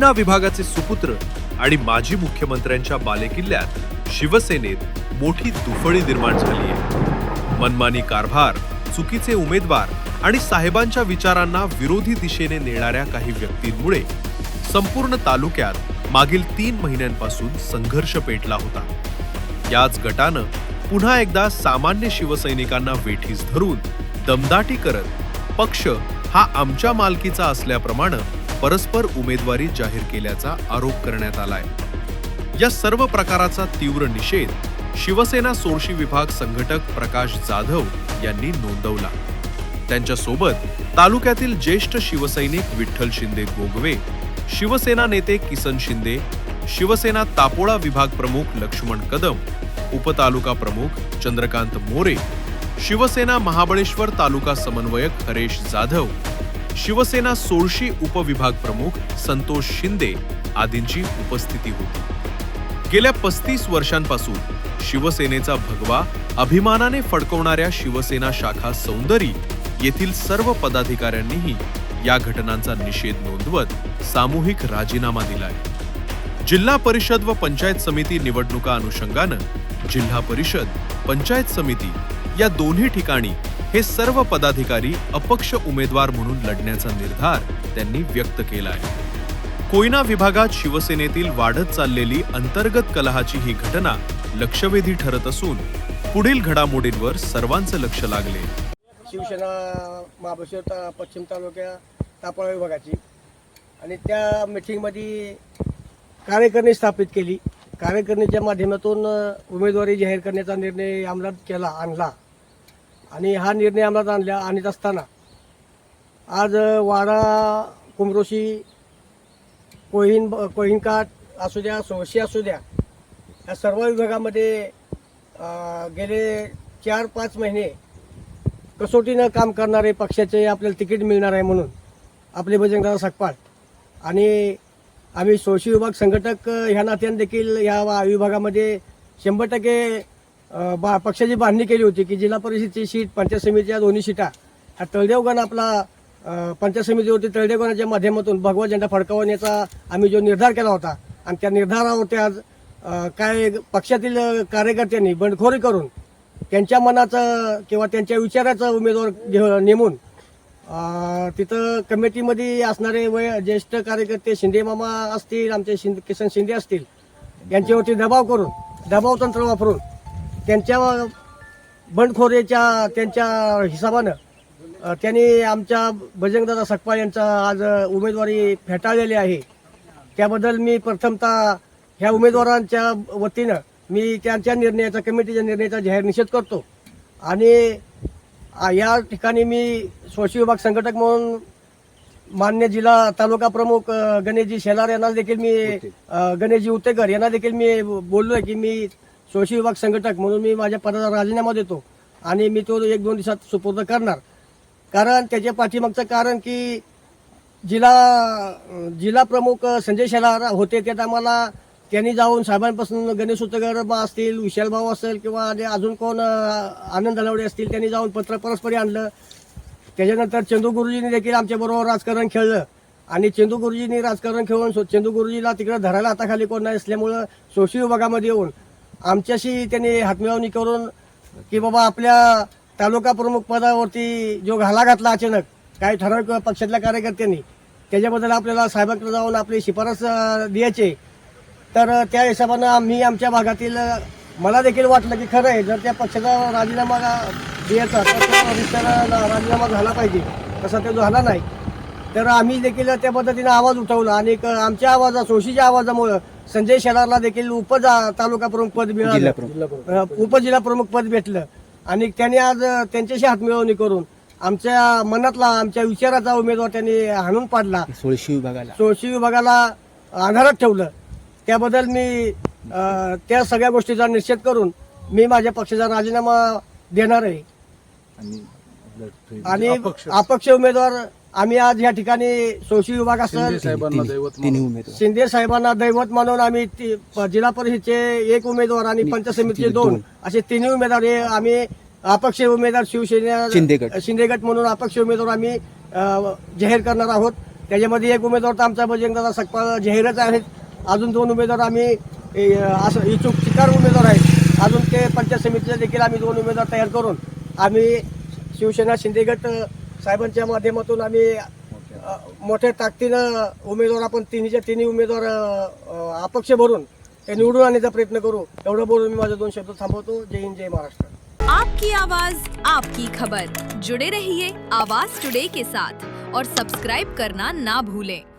कोयना विभागाचे सुपुत्र आणि माजी मुख्यमंत्र्यांच्या बालेकिल्ल्यात शिवसेनेत मोठी तुफळी निर्माण झाली आहे. मनमानी कारभार चुकीचे उमेदवार आणि साहेबांच्या विचारांना विरोधी दिशेने नेणाऱ्या काही व्यक्तींमुळे संपूर्ण तालुक्यात मागील तीन महिन्यांपासून संघर्ष पेटला होता. याच गटानं पुन्हा एकदा सामान्य शिवसैनिकांना वेठीस धरून दमदाटी करत पक्ष हा आमच्या मालकीचा असल्याप्रमाणे परस्पर उमेदवारी जाहीर केल्याचा आरोप करण्यात आलाय. या सर्व प्रकाराचा तीव्र निषेध शिवसेना सोळशी विभाग संघटक प्रकाश जाधव यांनी नोंदवला. त्यांच्यासोबत तालुक्यातील ज्येष्ठ शिवसैनिक विठ्ठल शिंदे गोगवे शिवसेना नेते किसन शिंदे शिवसेना तापोळा विभाग प्रमुख लक्ष्मण कदम उपतालुका प्रमुख चंद्रकांत मोरे शिवसेना महाबळेश्वर तालुका समन्वयक हरेश जाधव शिवसेना सोळशी उपविभाग प्रमुख संतोष शिंदे आदींची उपस्थिती होती. गेल्या पस्तीस वर्षांपासून शिवसेनेचा भगवा अभिमानाने फडकवणाऱ्या शिवसेना शाखा सौंदरी येथील सर्व पदाधिकाऱ्यांनीही या घटनांचा निषेध नोंदवत सामूहिक राजीनामा दिलाय. जिल्हा परिषद व पंचायत समिती निवडणुका अनुषंगानं जिल्हा परिषद पंचायत समिती या दोन्ही ठिकाणी हे सर्व पदाधिकारी अपक्ष उमेदवार म्हणून लढण्याचा निर्धार त्यांनी व्यक्त केला आहे कोयना विभागात शिवसेनेतील वाढत चाललेली अंतर्गत कलहाची ही घटना लक्षवेधी ठरत असून पुढील घडामोडींवर सर्वांचं लक्ष लागले. शिवसेना महाबळेश्वर ता पश्चिम तालुक्या तापळा विभागाची आणि त्या मिटिंगमध्ये कार्यकारिणी स्थापित केली. कार्यकारिणीच्या माध्यमातून उमेदवारी जाहीर करण्याचा निर्णय आमदार केला आणला. आणि हा निर्णय अंमलात आणला आणत असताना आज वाडा कुमरोशी कोहीन कोहिनकाट असू द्या सोळशी असू द्या या सर्व विभागामध्ये गेले चार पाच महिने कसोटीनं काम करणारे पक्षाचे आपल्याला तिकीट मिळणार आहे म्हणून आपले बजरंगदादा सकपाळ आणि आम्ही सोळशी विभाग संघटक ह्या नात्याने देखील ह्या विभागामध्ये शंभर टक्के बा पक्षाची बांधणी केली होती की जिल्हा परिषदची सीट पंचायत समितीच्या दोन्ही सीटा हा तळदेवगण आपला पंचायत समितीवरती तळदेवगणाच्या माध्यमातून भगवा झेंडा फडकावण्याचा आम्ही जो निर्धार केला होता आणि त्या निर्धारावरती आज काय पक्षातील कार्यकर्त्यांनी बंडखोरी करून त्यांच्या मनाचं किंवा त्यांच्या विचाराचा उमेदवार घे नेमून तिथं कमिटीमध्ये असणारे वय ज्येष्ठ कार्यकर्ते शिंदे मामा असतील आमचे शिंदे किसन शिंदे असतील यांच्यावरती दबाव करून दबाव तंत्र वापरून त्यांच्या बंडखोरीच्या त्यांच्या हिसाबानं त्यांनी आमच्या बजरंगदादा सकपाळ यांचा आज उमेदवारी फेटाळलेली आहे. त्याबद्दल मी प्रथमतः ह्या उमेदवारांच्या वतीनं मी त्यांच्या निर्णयाचा कमिटीच्या निर्णयाचा जाहीर निषेध करतो. आणि या ठिकाणी मी स्वशी विभाग संघटक म्हणून मान्य जिल्हा तालुका प्रमुख गणेशजी शेलार यांना देखील मी गणेशजी उतेकर यांना देखील मी बोललो आहे की मी सोशी विभाग संघटक म्हणून मी माझ्या पदाचा राजीनामा देतो आणि मी तो एक दोन दिवसात सुपूर्द करणार. कारण त्याच्या पाठीमागचं कारण की जिल्हा जिल्हा प्रमुख संजय शेलार होते त्यात आम्हाला त्यांनी जाऊन साहेबांपासून गणेश उतगर असतील विशाल भाऊ असेल किंवा आणि अजून कोण आनंद दलवडे असतील त्यांनी जाऊन पत्र परस्परी आणलं. त्याच्यानंतर चंदू गुरुजींनी देखील आमच्याबरोबर राजकारण खेळलं. आणि चंदू गुरुजींनी राजकारण खेळून चंदू गुरुजीला तिकडे धरायला हाताखाली कोण नाही असल्यामुळं सोशी विभागामध्ये येऊन आमच्याशी त्यांनी हातमिळवणी करून की बाबा आपल्या तालुका प्रमुख पदावरती जो घाला घातला अचानक काही ठराविक पक्षातल्या कार्यकर्त्यांनी त्याच्याबद्दल आपल्याला साहेबांकडे जाऊन आपली शिफारस द्यायची. तर त्या हिशोबानं आम्ही आमच्या भागातील मला देखील वाटलं की खरं आहे जर त्या पक्षाचा राजीनामा द्यायचा तर तो राजीनामा झाला पाहिजे. तसा तो झाला नाही. तर आम्ही देखील त्या पद्धतीनं आवाज उठवला आणि आमच्या आवाजा सोशीच्या आवाजामुळं संजय शेलारला देखील उप तालुका प्रमुख पद मिळालं. उपजिल्हा प्रमुख पद भेटलं. आणि त्यांनी आज त्यांच्याशी हातमिळवणी करून आमच्या मनातला आमच्या विचाराचा उमेदवार त्यांनी हाणून पाडला. सोळशी विभागाला. सोळशी विभागाला अंधारात ठेवलं. त्याबद्दल मी त्या सगळ्या गोष्टीचा निषेध करून मी माझ्या पक्षाचा राजीनामा देणार आहे. आणि अपक्ष उमेदवार आम्ही आज या ठिकाणी सोळशी विभाग असेल उमेदवार. शिंदे साहेबांना दैवत मानून आम्ही जिल्हा परिषदचे एक उमेदवार आणि पंचायत समितीचे दोन. असे तिन्ही उमेदवार हे आम्ही अपक्ष उमेदवार शिवसेना शिंदे गट. शिंदे गट म्हणून अपक्ष उमेदवार आम्ही जाहीर करणार आहोत. त्याच्यामध्ये एक उमेदवार तर आमचा बजरंगदादा सकपाळ जाहीरच आहेत. अजून दोन उमेदवार आम्ही असं इच्छुक चिकार उमेदवार आहेत. अजून ते पंचायत समितीचे देखील आम्ही दोन उमेदवार तयार करून आम्ही शिवसेना शिंदेगट साहेबांच्या माध्यमातून आम्ही मोठ्या ताकदीनं उमेदवार आपण तिन्हीच्या तिन्ही उमेदवार अपक्ष भरून ते निवडून आणण्याचा प्रयत्न करू. एवढं बोलून मी माझे दोन शब्द थांबवतो. जय हिंद जय महाराष्ट्र. आपकी आवाज आपकी खबर. जुड़े रहिए आवाज टुडे के साथ और सब्सक्राइब करना ना भूलें।